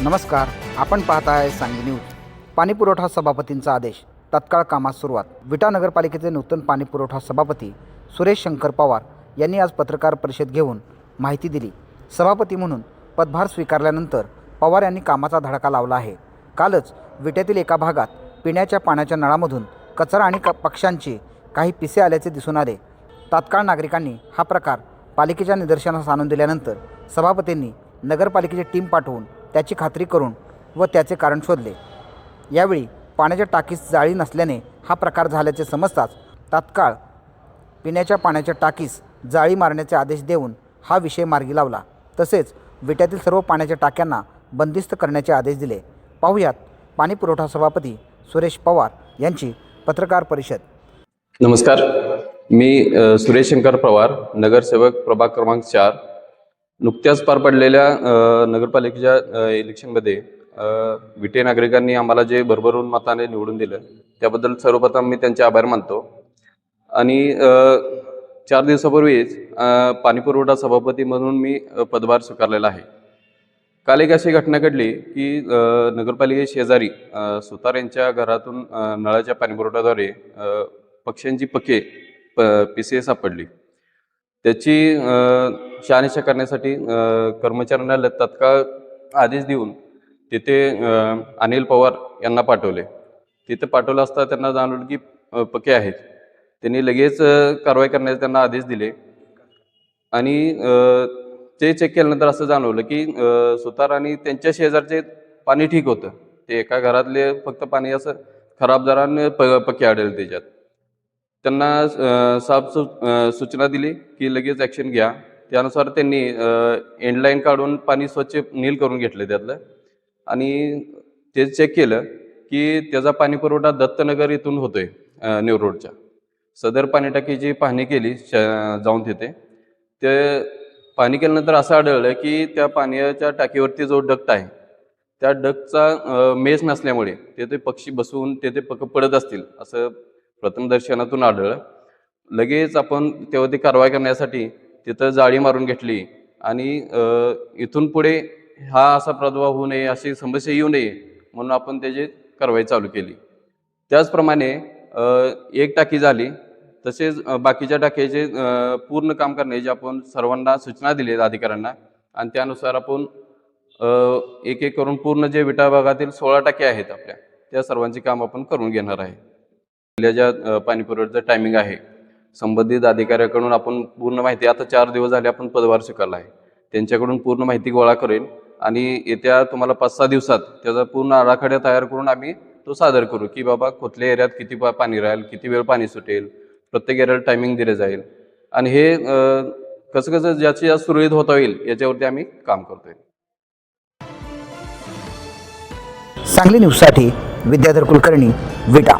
नमस्कार आपण पाहताय सांगली न्यूज. पाणीपुरवठा सभापतींचा आदेश. तत्काळ कामास सुरुवात. विटा नगरपालिकेचे नूतन पाणीपुरवठा सभापती सुरेश शंकर पवार यांनी आज पत्रकार परिषद घेऊन माहिती दिली. सभापती म्हणून पदभार स्वीकारल्यानंतर पवार यांनी कामाचा धडका लावला आहे. कालच विट्यातील एका भागात पिण्याच्या पाण्याच्या नळामधून कचरा आणि क पक्ष्यांचे काही पिसे आल्याचे दिसून आले. तात्काळ नागरिकांनी हा प्रकार पालिकेच्या निदर्शनास आणून दिल्यानंतर सभापतींनी नगरपालिकेची टीम पाठवून त्याची खात्री करून व त्याचे कारण शोधले. यावेळी पाण्याच्या टाकीस जाळी नसल्याने हा प्रकार झाल्याचे समजताच तात्काळ पिण्याच्या पाण्याच्या टाकीस जाळी मारण्याचे आदेश देऊन हा विषय मार्गी लावला. तसेच विट्यातील सर्व पाण्याच्या टाक्यांना बंदिस्त करण्याचे आदेश दिले. पाहुयात पाणीपुरवठा सभापती सुरेश पवार यांची पत्रकार परिषद. नमस्कार. मी सुरेश शंकर पवार नगरसेवक प्रभाग क्रमांक चार. नुकत्याच पार पडलेल्या नगरपालिकेच्या इलेक्शनमध्ये विटे नागरिकांनी आम्हाला जे भरभरून मताने निवडून दिलं त्याबद्दल सर्वप्रथम मी त्यांचे आभार मानतो. आणि चार दिवसापूर्वीच पाणीपुरवठा सभापती म्हणून मी पदभार स्वीकारलेला आहे. काल एक अशी घटना घडली की नगरपालिके शेजारी सुतार यांच्या घरातून नळाच्या पाणीपुरवठ्याद्वारे पक्ष्यांची पके प पिसे सापडली. त्याची शहानिशा करण्यासाठी कर्मचाऱ्यांना ल- तत्काळ आदेश देऊन तिथे अनिल पवार यांना पाठवले. तिथे पाठवलं असता त्यांना जाणवलं की पके आहेत. त्यांनी लगेच कारवाई करण्याचे त्यांना आदेश दिले. आणि ते चेक केल्यानंतर असं जाणवलं की सुतार आणि त्यांच्या शेजारचे पाणी ठीक होतं. ते एका घरातले फक्त पाणी असं खराब जरा प पक्के आढळले त्याच्यात. त्यांना साफ सु सूचना दिली की लगेच ॲक्शन घ्या. त्यानुसार त्यांनी एंडलाईन काढून पाणी स्वच्छ नील करून घेतलं त्यातलं. आणि ते चेक केलं की त्याचा पाणी पुरवठा दत्तनगर इथून होतोय आहे न्यू रोडच्या सदर पाणी टाकीची पाहणी केली श- जाऊन तिथे. ते पाणी केल्यानंतर असं आढळलं की त्या पाण्याच्या टाकीवरती जो डक्ट आहे त्या डक्टचा मेस नसल्यामुळे तेथे पक्षी बसवून तेथे पक पडत असतील असं प्रथमदर्शनातून आढळलं लगेच आपण तेव्हा ती कारवाई करण्यासाठी तिथं जाळी मारून घेतली आणि इथून पुढे हा असा प्रादुर्भाव होऊ नये अशी समस्या येऊ नये म्हणून आपण त्याची कारवाई चालू केली. त्याचप्रमाणे एक टाकी झाली. तसेच बाकीच्या टाक्याचे पूर्ण काम करण्याची आपण सर्वांना सूचना दिली अधिकाऱ्यांना आणि त्यानुसार आपण एक एक करून पूर्ण जे विटा भागातील सोळा टाके आहेत आपल्या त्या सर्वांचे काम आपण करून घेणार आहे. ज्या पाणी पुरवठ्याचं टायमिंग आहे. संबंधित अधिकाऱ्याकडून आपण पूर्ण माहिती आता चार दिवस झाले आपण पदभार स्वीकारला आहे. त्यांच्याकडून पूर्ण माहिती गोळा करेन आणि येत्या तुम्हाला पाच सहा दिवसात त्याचा पूर्ण आराखडा तयार करून आम्ही तो सादर करू की बाबा कुठल्या एरियात किती पाणी राहील किती वेळ पाणी सुटेल प्रत्येक एरियाला टायमिंग दिले जाईल. आणि हे कसं कसं ज्याची जास्त सुरळीत होता येईल याच्यावरती आम्ही काम करतोय. सांगली न्यूजसाठी विद्याधर कुलकर्णी विटा.